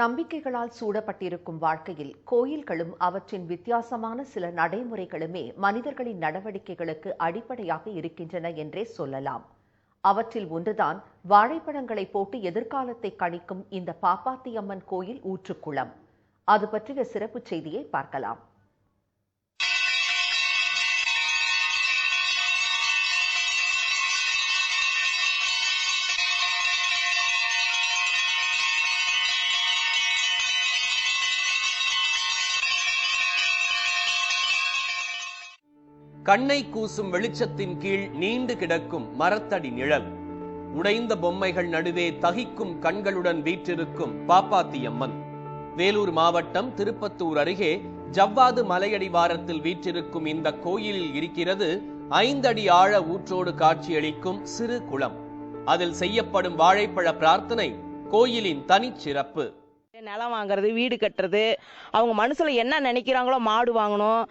நம்பிக்கைகளால் சூடப்பட்டிருக்கும் வாழ்க்கையில் கோயில்களும் அவற்றின் வித்தியாசமான சில நடைமுறைகளுமே மனிதர்களின் நடவடிக்கைகளுக்கு அடிப்படையாக இருக்கின்றன என்றே சொல்லலாம். அவற்றில் ஒன்றுதான் வாழைப்பழங்களை போட்டு எதிர்காலத்தை கணிக்கும் இந்த பாப்பாத்தியம்மன் கோயில் ஊற்றுக்குளம். அது பற்றிய சிறப்பு செய்தியை பார்க்கலாம். கண்ணை கூசும் வெளிச்சத்தின் கீழ் நீண்டு கிடக்கும் மரத்தடி நிழல். உடைந்த பொம்மைகள் நடுவே தகிக்கும் கண்களுடன் வீற்றிருக்கும் பாப்பாத்தியம்மன் வேலூர் மாவட்டம் திருப்பத்தூர் அருகே ஜவ்வாது மலையடிவாரத்தில் வீற்றிருக்கும் இந்த கோயிலில் இருக்கிறது ஐந்தடி ஆழ ஊற்றோடு காட்சியளிக்கும் சிறு குளம். அதில் செய்யப்படும் வாழைப்பழ பிரார்த்தனை கோயிலின் தனிச்சிறப்பு. நிலம் வாங்குறது வீடு கட்டுறது அவங்க மனசுல என்ன நினைக்கிறாங்களோ மாடு வாங்கணும்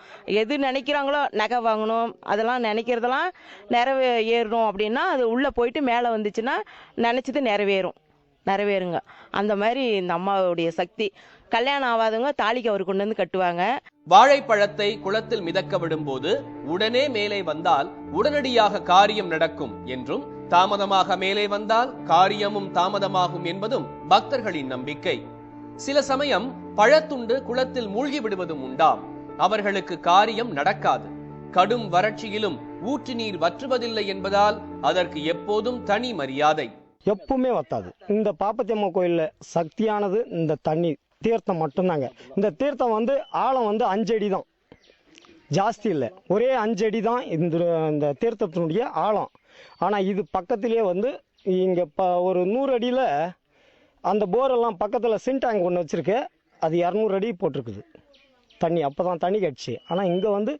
எது நினைக்கிறாங்களோ நகை வாங்கணும் அதெல்லாம் நினைக்கிறதெல்லாம் நிறைவே ஏறணும் அப்படின்னா அது உள்ள போயிட்டு மேலே வந்துச்சுன்னா நினைச்சது நிறைவேறும் நிறைவேறுங்க. அந்த மாதிரி இந்த அம்மாவுடைய சக்தி. கல்யாணம் ஆகாதவங்க தாலிக்கு அவர் கொண்டு வந்து கட்டுவாங்க. வாழைப்பழத்தை குளத்தில் மிதக்க விடும்போது உடனே மேலே வந்தால் உடனடியாக காரியம் நடக்கும் என்றும் தாமதமாக மேலே வந்தால் காரியமும் தாமதமாகும் என்பதும் பக்தர்களின் நம்பிக்கை. சில சமயம் பழத்துண்டு குளத்தில் மூழ்கி விடுவதும் உண்டாம். அவர்களுக்கு காரியம் நடக்காது. கடும் வறட்சியிலும் ஊற்று நீர் வற்றுவதில்லை என்பதால் அதற்கு எப்போதும் தனி மரியாதை. எப்பவுமே வத்தாது. இந்த பாப்பத்தியம்மா கோயிலில் சக்தியானது இந்த தண்ணி தீர்த்தம் மட்டும்தாங்க. இந்த தீர்த்தம் வந்து ஆழம் வந்து அஞ்சடி தான். ஜாஸ்தி இல்லை. ஒரே அஞ்சடி தான் இந்த இந்த தீர்த்தத்தினுடைய ஆழம். ஆனால் இது பக்கத்திலேயே வந்து இங்கே ப ஒரு நூறு அடியில் அந்த போரெல்லாம் பக்கத்தில் சின்டாங் ஒன்று வச்சுருக்கு. அது இரநூறு அடி போட்டிருக்குது. தண்ணி அப்போ தான் தண்ணி கிடச்சி. ஆனால் இங்கே வந்து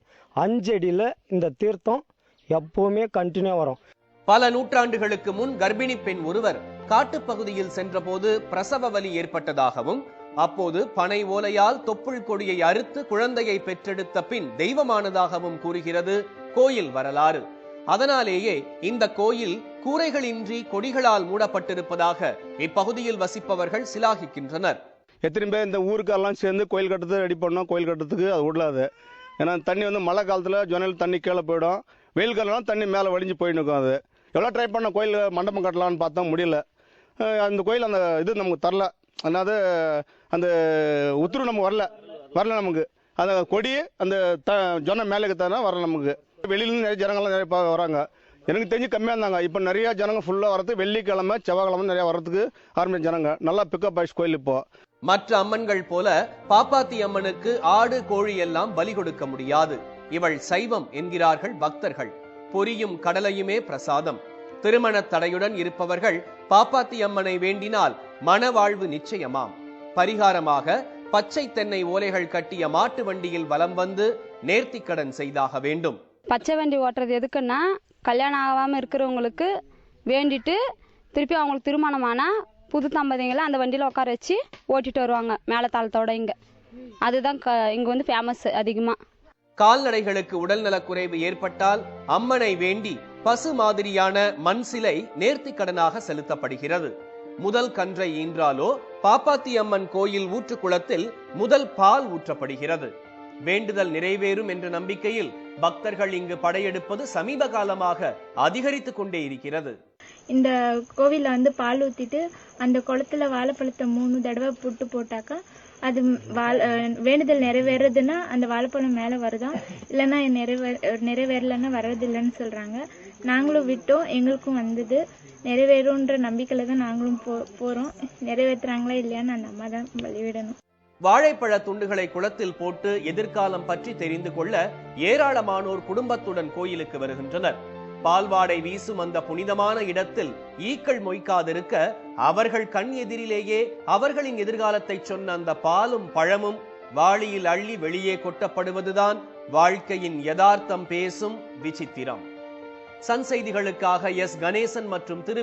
அஞ்சு அடியில் இந்த தீர்த்தம் எப்போவுமே கண்டினியூ வரும். பல நூற்றாண்டுகளுக்கு முன் கர்ப்பிணி பெண் ஒருவர் காட்டுப்பகுதியில் சென்றபோது பிரசவ வலி ஏற்பட்டதாகவும் அப்போது பனை ஓலையால் தொப்புள் கொடியை அறுத்து குழந்தையை பெற்றெடுத்த பின் தெய்வமானதாகவும் கூறுகிறது கோயில் வரலாறு. அதனாலேயே இந்த கோயில் கூரைகளின்றி கொடிகளால் மூடப்பட்டிருப்பதாக இப்பகுதியில் வசிப்பவர்கள் சிலாகிக்கின்றனர். எத்தனை பேர் இந்த ஊருக்கெல்லாம் சேர்ந்து கோயில் கட்டத்தை ரெடி பண்ணோம். கோயில் கட்டத்துக்கு அது விடலாது. ஏன்னா தண்ணி வந்து மழை காலத்தில் ஜன்னல் தண்ணி கீழே போயிடும். வெயில் காலம்லாம் தண்ணி மேலே வடிஞ்சு போயின்னு இருக்கும் அது. எவ்வளோ ட்ரை பண்ண கோயில் மண்டபம் கட்டலாம்னு பார்த்தா முடியல. அந்த கோயில் அந்த இது நமக்கு தரல. அதாவது அந்த உத்தரவு நமக்கு வரல. வரல நமக்கு. அந்த கொடி அந்த த ஜொன்ன மேலே தர வரல நமக்கு. வெளியிலும் நிறைய ஜனங்கள்லாம் நிறைய வராங்க. எனக்கு தெரிஞ்சு கம்மியாக இருந்தாங்க. இப்போ நிறைய ஜனங்க ஃபுல்லாக வரது வெள்ளிக்கிழமை செவ்வாய்க்கிழமை நிறைய வரதுக்கு ஆரம்பிச்ச ஜனங்க. நல்லா பிக்கப் ஆயிடுச்சு கோயில் இப்போ. மற்ற அம்மன்கள் போல பாப்பாத்தி அம்மனுக்கு ஆடு கோழி எல்லாம் பலி கொடுக்க முடியாது. இவள் சைவம் என்கிறார்கள் பக்தர்கள். பொரியும் கடலையுமே பிரசாதம். திருமண தடையுடன் இருப்பவர்கள் பாப்பாத்தி அம்மனை வேண்டினால் மனவாழ்வு நிச்சயமாம். பரிகாரமாக பச்சை தென்னை ஓலைகள் கட்டிய மாட்டு வண்டியில் வலம் வந்து நேர்த்திக்கடன் செய்தாக வேண்டும். பச்சை வண்டி ஓட்டுறது எதுக்குன்னா கல்யாணம் ஆகாமல் இருக்கிறவங்களுக்கு வேண்டிட்டு திருப்பி அவங்களுக்கு திருமணமானா புது தம்பதிங்களை அந்த வண்டியில் உட்கார வச்சு ஓட்டிட்டு வருவாங்க மேலத்தாளத்தோட இங்கே. அதுதான் க இங்கே வந்து ஃபேமஸ் அதிகமாக கால்நடைகளுக்கு உடல்நலக்குறைவு ஏற்பட்டால் அம்மனை வேண்டி பசு மாதிரியான மண் சிலை நேர்த்திக்கடனாக செலுத்தப்படுகிறது. முதல் கன்றை ஈன்றாலோ பாப்பாத்தி அம்மன் கோயில் ஊற்றுக்குளத்தில் முதல் பால் ஊற்றப்படுகிறது. வேண்டுதல் நிறைவேறும் என்ற நம்பிக்கையில் பக்தர்கள் இங்கு படையெடுப்பது சமீப காலமாக அதிகரித்து கொண்டே இருக்கிறது. இந்த கோவிலில் வந்து பால் ஊற்றிட்டு அந்த குளத்துல வாழைப்பழத்தை மூணு தடவை புட்டு போட்டாக்கா அது வாழ வேண்டுதல் நிறைவேறதுன்னா அந்த வாழைப்பழம் மேலே வருதான் இல்லைன்னா நிறைவே நிறைவேறலைன்னா வர்றதில்லைன்னு சொல்கிறாங்க நாங்களும் விட்டோம் எங்களுக்கும் வந்தது. நிறைவேறும்ன்ற நம்பிக்கையில் தான் நாங்களும் போ போகிறோம் நிறைவேற்றுறாங்களா இல்லையான்னு அந்த அம்மா தான் வழிவிடணும். வாழைப்பழ துண்டுகளை குளத்தில் போட்டு எதிர்காலம் பற்றி தெரிந்து கொள்ள ஏராளமானோர் குடும்பத்துடன் கோயிலுக்கு வருகின்றனர். பால்வாடை வீசும் அந்த புனிதமான இடத்தில் ஈக்கள் மொய்க்காதிருக்க அவர்கள் கண் எதிரிலேயே அவர்களின் எதிர்காலத்தை சொன்ன அந்த பாலும் பழமும் வாளியில் அள்ளி வெளியே கொட்டப்படுவதுதான் வாழ்க்கையின் யதார்த்தம் பேசும் விசித்திரம். சன் செய்திகளுக்காக எஸ். கணேசன் மற்றும் திரு.